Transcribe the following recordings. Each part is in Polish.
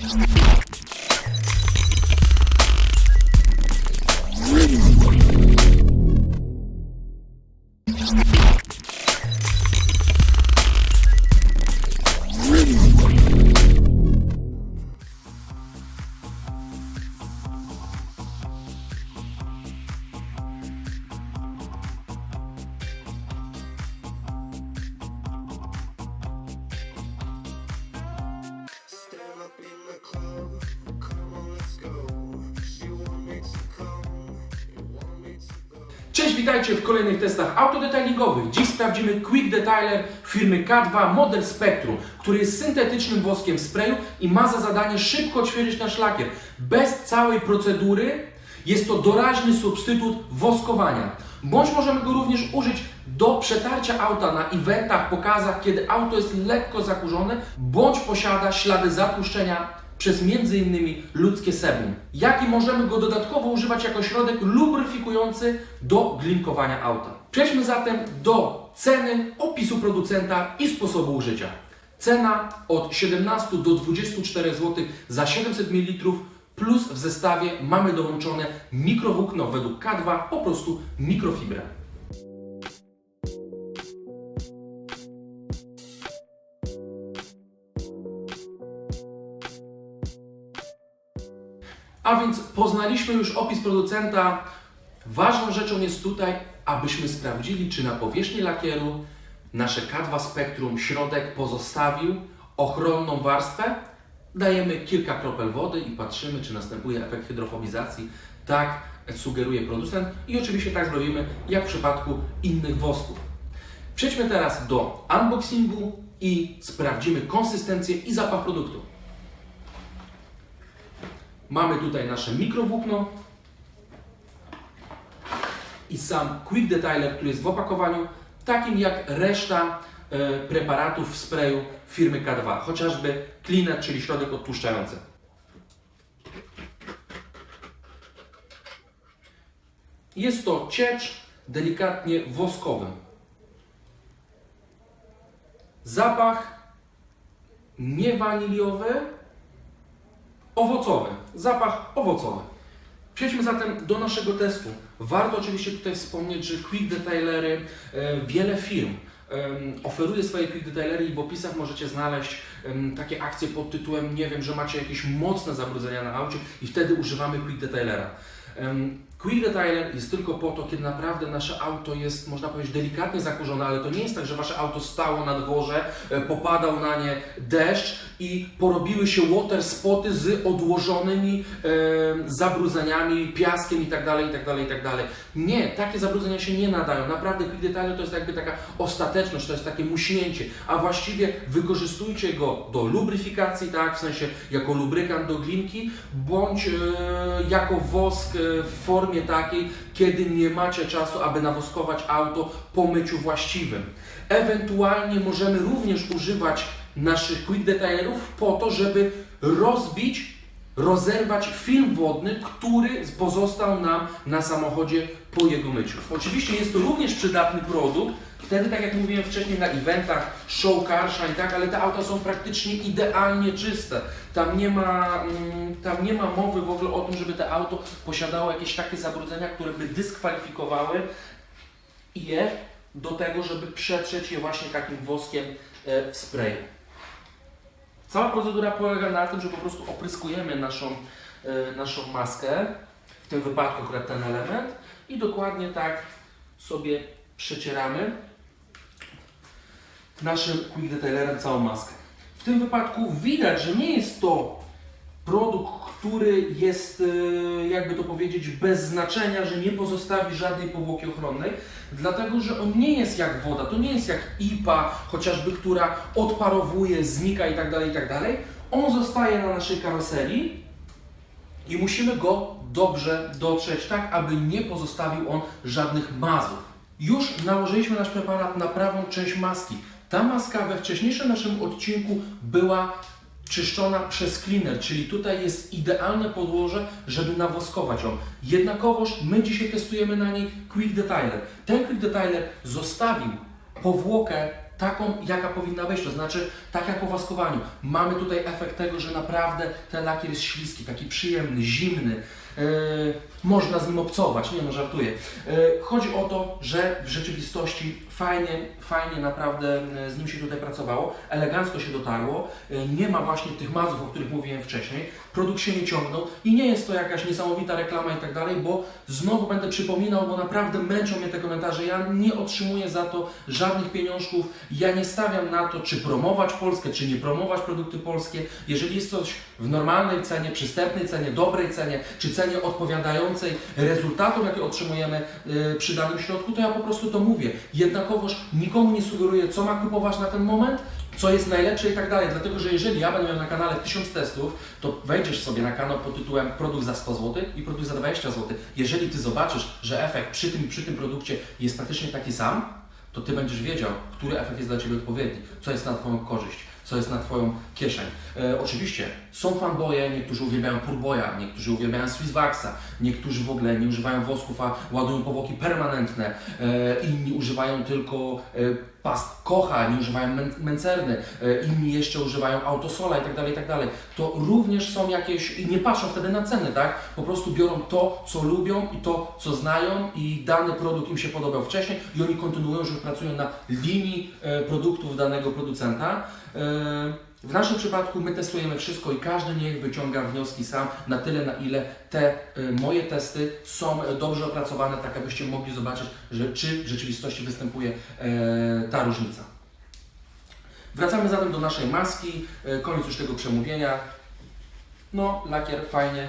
you Cześć, witajcie w kolejnych testach autodetailingowych. Dziś sprawdzimy Quick Detailer firmy K2 model Spectrum, który jest syntetycznym woskiem w sprayu i ma za zadanie szybko odświeżyć nasz lakier. Bez całej procedury jest to doraźny substytut woskowania. Bądź możemy go również użyć do przetarcia auta na eventach, pokazach, kiedy auto jest lekko zakurzone, bądź posiada ślady zatłuszczenia przez m.in. ludzkie sebum. Jak i możemy go dodatkowo używać jako środek lubryfikujący do glinkowania auta. Przejdźmy zatem do ceny, opisu producenta i sposobu użycia. Cena od 17 do 24 zł za 700 ml plus w zestawie mamy dołączone mikrowłókno według K2, po prostu mikrofibrę. A więc poznaliśmy już opis producenta. Ważną rzeczą jest tutaj, abyśmy sprawdzili, czy na powierzchni lakieru nasze K2 Spectrum środek pozostawił ochronną warstwę. Dajemy kilka kropel wody i patrzymy, czy następuje efekt hydrofobizacji. Tak sugeruje producent i oczywiście tak zrobimy, jak w przypadku innych wosków. Przejdźmy teraz do unboxingu i sprawdzimy konsystencję i zapach produktu. Mamy tutaj nasze mikrowłókno i sam Quick Detailer, który jest w opakowaniu, takim jak reszta e, preparatów w sprayu firmy K2, chociażby Cleaner, czyli środek odtłuszczający. Jest to ciecz delikatnie woskowy. Zapach nie waniliowy, owocowy. Zapach owocowy. Przejdźmy zatem do naszego testu. Warto oczywiście tutaj wspomnieć, że Quick Detailery, e, wiele firm oferuje swoje Quick Detailery i w opisach możecie znaleźć takie akcje pod tytułem, nie wiem, że macie jakieś mocne zabrudzenia na aucie i wtedy używamy Quick Detailera. Quick Detailer jest tylko po to, kiedy naprawdę nasze auto jest, można powiedzieć, delikatnie zakurzone, ale to nie jest tak, że Wasze auto stało na dworze, e, popadał na nie deszcz i porobiły się water spoty z odłożonymi e, zabrudzeniami, piaskiem itd., itd., itd. Nie, takie zabrudzenia się nie nadają. Naprawdę Quick Detailer to jest jakby taka ostateczność, to jest takie muśnięcie, a właściwie wykorzystujcie go do lubryfikacji, tak, w sensie jako lubrykant do glinki, bądź e, jako wosk e, w formie takiej, kiedy nie macie czasu, aby nawoskować auto po myciu właściwym. Ewentualnie możemy również używać naszych quick detailerów po to, żeby rozbić, rozerwać film wodny, który pozostał nam na samochodzie po jego myciu. Oczywiście jest to również przydatny produkt, wtedy tak jak mówiłem wcześniej na eventach, show shine, tak, ale te auta są praktycznie idealnie czyste. Tam nie ma, mm, tam nie ma mowy w ogóle o tym, żeby to auto posiadało jakieś takie zabrudzenia, które by dyskwalifikowały je do tego, żeby przetrzeć je właśnie takim woskiem e, w sprayu. Cała procedura polega na tym, że po prostu opryskujemy naszą, e, naszą maskę, w tym wypadku akurat ten element i dokładnie tak sobie przecieramy naszym quick detailerem całą maskę. W tym wypadku widać, że nie jest to produkt, który jest, e, jakby to powiedzieć, bez znaczenia, że nie pozostawi żadnej powłoki ochronnej, dlatego że on nie jest jak woda, to nie jest jak IPA, chociażby, która odparowuje, znika i tak dalej, i tak. On zostaje na naszej karoserii i musimy go dobrze dotrzeć, tak aby nie pozostawił on żadnych mazów. Już nałożyliśmy nasz preparat na prawą część maski. Ta maska we wcześniejszym naszym odcinku była czyszczona przez cleaner, czyli tutaj jest idealne podłoże, żeby nawoskować ją. Jednakowoż my dzisiaj testujemy na niej Quick Detailer. Ten Quick Detailer zostawił powłokę taką, jaka powinna być, to znaczy tak jak po waskowaniu. Mamy tutaj efekt tego, że naprawdę ten lakier jest śliski, taki przyjemny, zimny. Yy, można z nim obcować, nie no żartuję. Yy, chodzi o to, że w rzeczywistości fajnie, fajnie naprawdę yy, z nim się tutaj pracowało, elegancko się dotarło, nie ma właśnie tych mazów, o których mówiłem wcześniej, produkt się nie ciągnął i nie jest to jakaś niesamowita reklama i tak dalej, bo znowu będę przypominał, bo naprawdę męczą mnie te komentarze, ja nie otrzymuję za to żadnych pieniążków, ja nie stawiam na to, czy promować Polskę, czy nie promować produkty polskie, jeżeli jest coś w normalnej cenie, przystępnej cenie, dobrej cenie, czy cenie odpowiadającej rezultatom, jakie otrzymujemy yy, przy danym środku, to ja po prostu to mówię. Jednakowoż nikomu nie sugeruję, co ma kupować na ten moment, co jest najlepsze i tak dalej. Dlatego, że jeżeli ja będę miał na kanale 1000 testów, to wejdziesz sobie na kanał pod tytułem produkt za 100 zł i produkt za 20 zł. Jeżeli Ty zobaczysz, że efekt przy tym, przy tym produkcie jest praktycznie taki sam, to Ty będziesz wiedział, który efekt jest dla Ciebie odpowiedni, co jest na Twoją korzyść, co jest na Twoją kieszeń. E, oczywiście są fanboye, niektórzy uwielbiają Purboya, niektórzy uwielbiają Swisswaxa, niektórzy w ogóle nie używają wosków, a ładują powłoki permanentne, e, inni używają tylko e, past kocha, nie używają men- mencerny, e, inni jeszcze używają autosola i tak dalej, i tak. To również są jakieś, i nie patrzą wtedy na ceny, tak? Po prostu biorą to, co lubią i to, co znają i dany produkt im się podobał wcześniej i oni kontynuują, że pracują na linii e, produktów danego producenta. W naszym przypadku my testujemy wszystko i każdy niech wyciąga wnioski sam na tyle, na ile te y, moje testy są dobrze opracowane, tak abyście mogli zobaczyć, że czy w rzeczywistości występuje e, ta różnica. Wracamy zatem do naszej maski, e, koniec już tego przemówienia. No, lakier fajnie.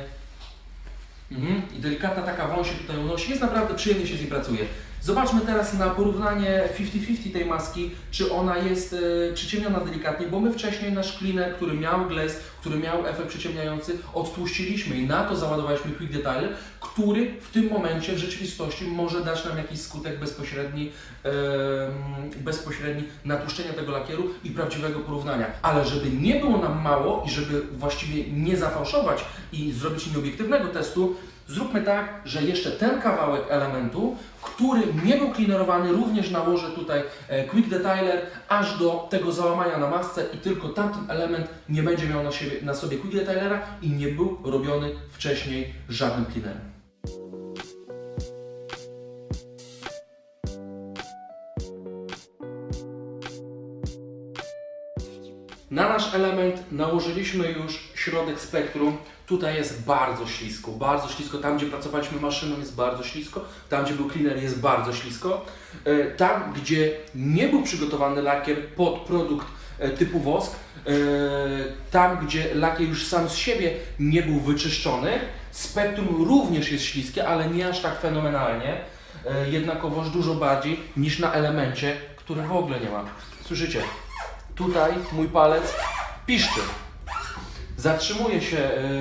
Mhm. I delikatna taka wąż się tutaj unosi, jest naprawdę przyjemnie się z niej pracuje. Zobaczmy teraz na porównanie 50-50 tej maski, czy ona jest e, przyciemniona delikatnie, bo my wcześniej nasz cleaner, który miał glaze, który miał efekt przyciemniający, odtłuściliśmy i na to załadowaliśmy Quick Detailer, który w tym momencie w rzeczywistości może dać nam jakiś skutek bezpośredni, em, bezpośredni natłuszczenia tego lakieru i prawdziwego porównania. Ale żeby nie było nam mało i żeby właściwie nie zafałszować i zrobić nieobiektywnego testu, Zróbmy tak, że jeszcze ten kawałek elementu, który nie był cleanerowany, również nałożę tutaj e, Quick Detailer aż do tego załamania na masce i tylko tamten element nie będzie miał na, siebie, na sobie Quick Detailera i nie był robiony wcześniej żadnym cleanerem. Na nasz element nałożyliśmy już środek spektrum. Tutaj jest bardzo ślisko, bardzo ślisko. Tam, gdzie pracowaliśmy maszyną, jest bardzo ślisko. Tam, gdzie był cleaner, jest bardzo ślisko. E, Tam, gdzie nie był przygotowany lakier pod produkt e, typu wosk, e, tam, gdzie lakier już sam z siebie nie był wyczyszczony, spektrum również jest śliskie, ale nie aż tak fenomenalnie. Jednakowoż dużo bardziej niż na elemencie, który w ogóle nie ma. Słyszycie? Tutaj mój palec piszczy. Zatrzymuje się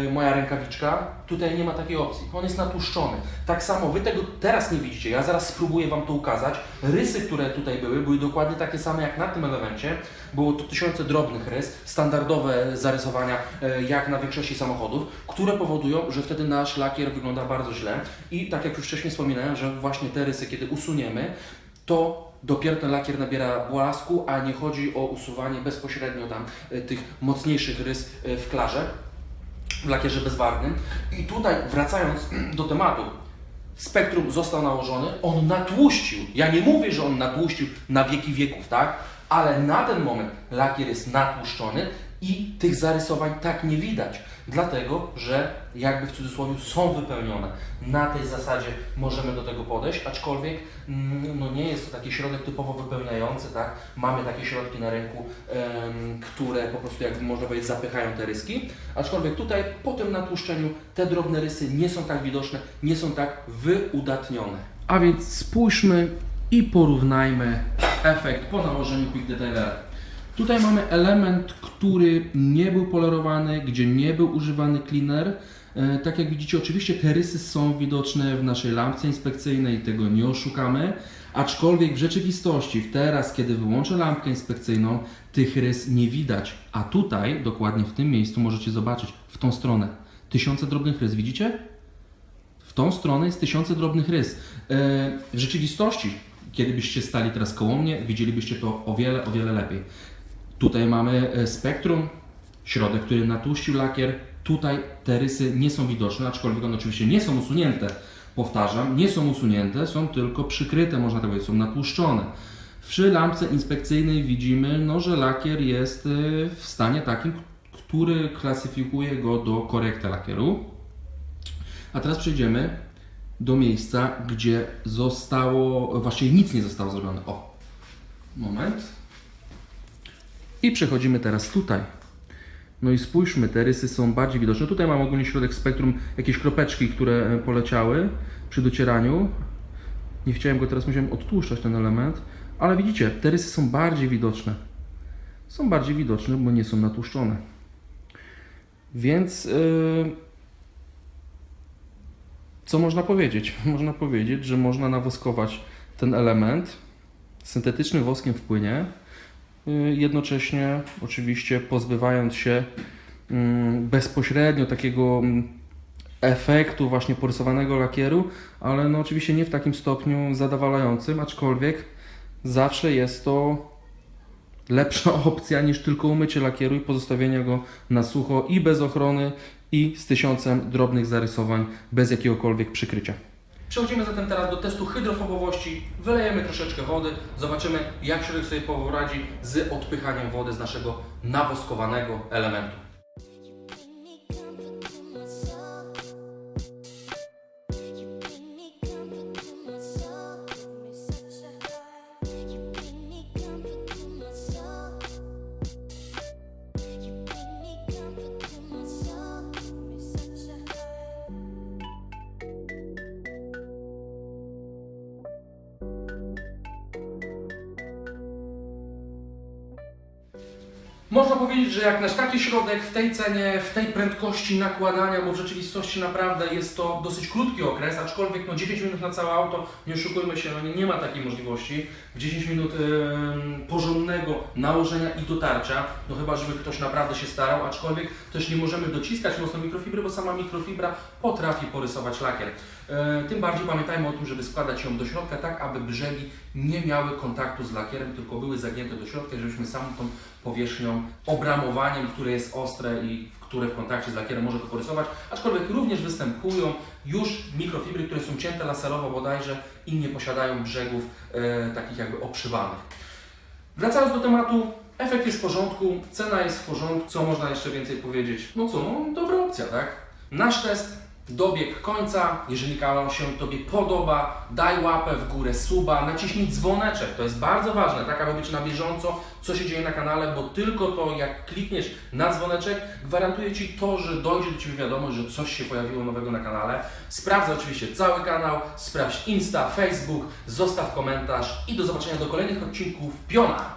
y, moja rękawiczka, tutaj nie ma takiej opcji. On jest natłuszczony. Tak samo wy tego teraz nie widzicie. Ja zaraz spróbuję Wam to ukazać. Rysy, które tutaj były, były dokładnie takie same jak na tym elemencie. Było to tysiące drobnych rys, standardowe zarysowania y, jak na większości samochodów, które powodują, że wtedy nasz lakier wygląda bardzo źle. I tak jak już wcześniej wspominałem, że właśnie te rysy, kiedy usuniemy, to dopiero ten lakier nabiera blasku, a nie chodzi o usuwanie bezpośrednio tam e, tych mocniejszych rys e, w klarze, w lakierze bezbarwnym. I tutaj wracając do tematu, spektrum został nałożony, on natłuścił. Ja nie mówię, że on natłuścił na wieki wieków, tak? Ale na ten moment lakier jest natłuszczony i tych zarysowań tak nie widać. Dlatego, że jakby w cudzysłowie są wypełnione. Na tej zasadzie możemy do tego podejść, aczkolwiek mm, no nie jest to taki środek typowo wypełniający, tak? Mamy takie środki na rynku, które po prostu jak można powiedzieć zapychają te ryski, aczkolwiek tutaj po tym natłuszczeniu te drobne rysy nie są tak widoczne, nie są tak wyudatnione. A więc spójrzmy i porównajmy efekt po nałożeniu Quick Detailera. Tutaj mamy element, który nie był polerowany, gdzie nie był używany cleaner. E, Tak jak widzicie, oczywiście te rysy są widoczne w naszej lampce inspekcyjnej, tego nie oszukamy. Aczkolwiek w rzeczywistości, teraz kiedy wyłączę lampkę inspekcyjną, tych rys nie widać. A tutaj, dokładnie w tym miejscu, możecie zobaczyć, w tą stronę, tysiące drobnych rys, widzicie? W tą stronę jest tysiące drobnych rys. E, W rzeczywistości Kiedy byście stali teraz koło mnie, widzielibyście to o wiele, o wiele lepiej. Tutaj mamy e, spektrum, środek, który natłuścił lakier. Tutaj te rysy nie są widoczne, aczkolwiek one oczywiście nie są usunięte. Powtarzam, nie są usunięte, są tylko przykryte, można tak powiedzieć, są natłuszczone. Przy lampce inspekcyjnej widzimy, no, że lakier jest y, w stanie takim, który klasyfikuje go do korekty lakieru. A teraz przejdziemy do miejsca, gdzie zostało, właściwie nic nie zostało zrobione. O, moment. I przechodzimy teraz tutaj. No i spójrzmy, te rysy są bardziej widoczne. Tutaj mam ogólnie środek spektrum, jakieś kropeczki, które e, poleciały przy docieraniu. Nie chciałem go teraz, musiałem odtłuszczać ten element, ale widzicie, te rysy są bardziej widoczne. Są bardziej widoczne, bo nie są natłuszczone. Więc yy, co można powiedzieć? Można powiedzieć, że można nawoskować ten element. Syntetycznym woskiem wpłynie, jednocześnie oczywiście pozbywając się mm, bezpośrednio takiego mm, efektu właśnie porysowanego lakieru, ale no oczywiście nie w takim stopniu zadowalającym, aczkolwiek zawsze jest to lepsza opcja niż tylko umycie lakieru i pozostawienie go na sucho i bez ochrony i z tysiącem drobnych zarysowań bez jakiegokolwiek przykrycia. Przechodzimy zatem teraz do testu hydrofobowości. Wylejemy troszeczkę wody, zobaczymy jak środek sobie poradzi z odpychaniem wody z naszego nawoskowanego elementu. Można powiedzieć, że jak na taki środek w tej cenie, w tej prędkości nakładania, bo w rzeczywistości naprawdę jest to dosyć krótki okres, aczkolwiek no 10 minut na całe auto, nie oszukujmy się, no nie, nie ma takiej możliwości. W 10 minut em, porządnego nałożenia i dotarcia, no chyba żeby ktoś naprawdę się starał, aczkolwiek też nie możemy dociskać mocno mikrofibry, bo sama mikrofibra potrafi porysować lakier. E, Tym bardziej pamiętajmy o tym, żeby składać ją do środka tak, aby brzegi nie miały kontaktu z lakierem, tylko były zagięte do środka, żebyśmy samą tą powierzchnią, obramowaniem, które jest ostre i które w kontakcie z lakierem może to porysować, aczkolwiek również występują już mikrofibry, które są cięte laserowo bodajże i nie posiadają brzegów e, takich jakby oprzywanych. Wracając do tematu, efekt jest w porządku, cena jest w porządku, co można jeszcze więcej powiedzieć? No co, no dobra opcja, tak? Nasz test dobiegł końca, jeżeli kanał się Tobie podoba, daj łapę w górę, suba, naciśnij dzwoneczek, to jest bardzo ważne, tak aby być na bieżąco, co się dzieje na kanale, bo tylko to, jak klikniesz na dzwoneczek, gwarantuje Ci to, że dojdzie do Ciebie wiadomość, że coś się pojawiło nowego na kanale. Sprawdź oczywiście cały kanał, sprawdź Insta, Facebook, zostaw komentarz i do zobaczenia do kolejnych odcinków Piona!